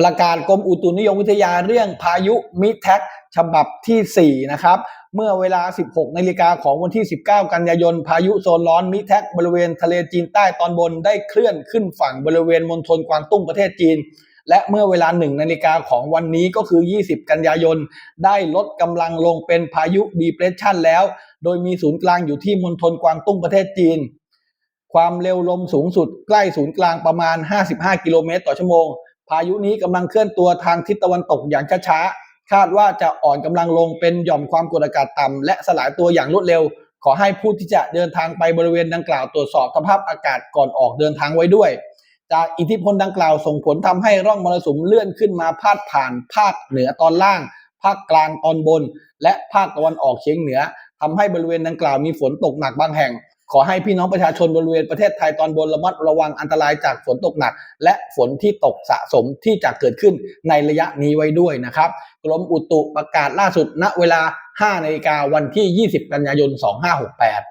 ประกาศกรมอุตุนิยมวิทยาเรื่องพายุมิแท็กฉบับที่ 4 นะครับ เมื่อเวลา 16นาฬิกาของวันที่ 19 กันยายน พายุโซนร้อนมิแท็กบริเวณทะเลจีนใต้ตอนบนได้เคลื่อนขึ้นฝั่งบริเวณมณฑลกวางตุ้งประเทศจีน และเมื่อเวลา 1นาฬิกาของวันนี้ก็คือ 20 กันยายน ได้ลดกำลังลงเป็นพายุดีเพรสชันแล้ว โดยมีศูนย์กลางอยู่ที่มณฑลกวางตุ้งประเทศจีน ความเร็วลมสูงสุดใกล้ศูนย์กลางประมาณ 55 กิโลเมตรต่อชั่วโมง พายุนี้กำลังเคลื่อนตัวทางทิศตะวันตกอย่างช้าๆ คาดว่าจะอ่อนกำลังลงเป็นหย่อมความกดอากาศต่ำและสลายตัวอย่างรวดเร็ว ขอให้ผู้ที่จะเดินทางไปบริเวณดังกล่าวตรวจสอบสภาพอากาศก่อนออกเดินทางไว้ด้วย จากอิทธิพลดังกล่าวส่งผลทำให้ร่องมรสุมเลื่อนขึ้นมาพาดผ่านภาคเหนือตอนล่าง ภาคกลางตอนบน และภาคตะวันออกเฉียงเหนือทำให้บริเวณดังกล่าวมีฝนตกหนักบางแห่ง ขอให้พี่น้องประชาชนบริเวณประเทศไทยตอนบนระมัดระวังอันตรายจากฝนตกหนัก และฝนที่ตกสะสมที่จะเกิดขึ้นในระยะนี้ไว้ด้วยนะครับกรมอุตุประกาศล่าสุดณเวลา 5นาฬิกาวันที่ 20 กันยายน 2568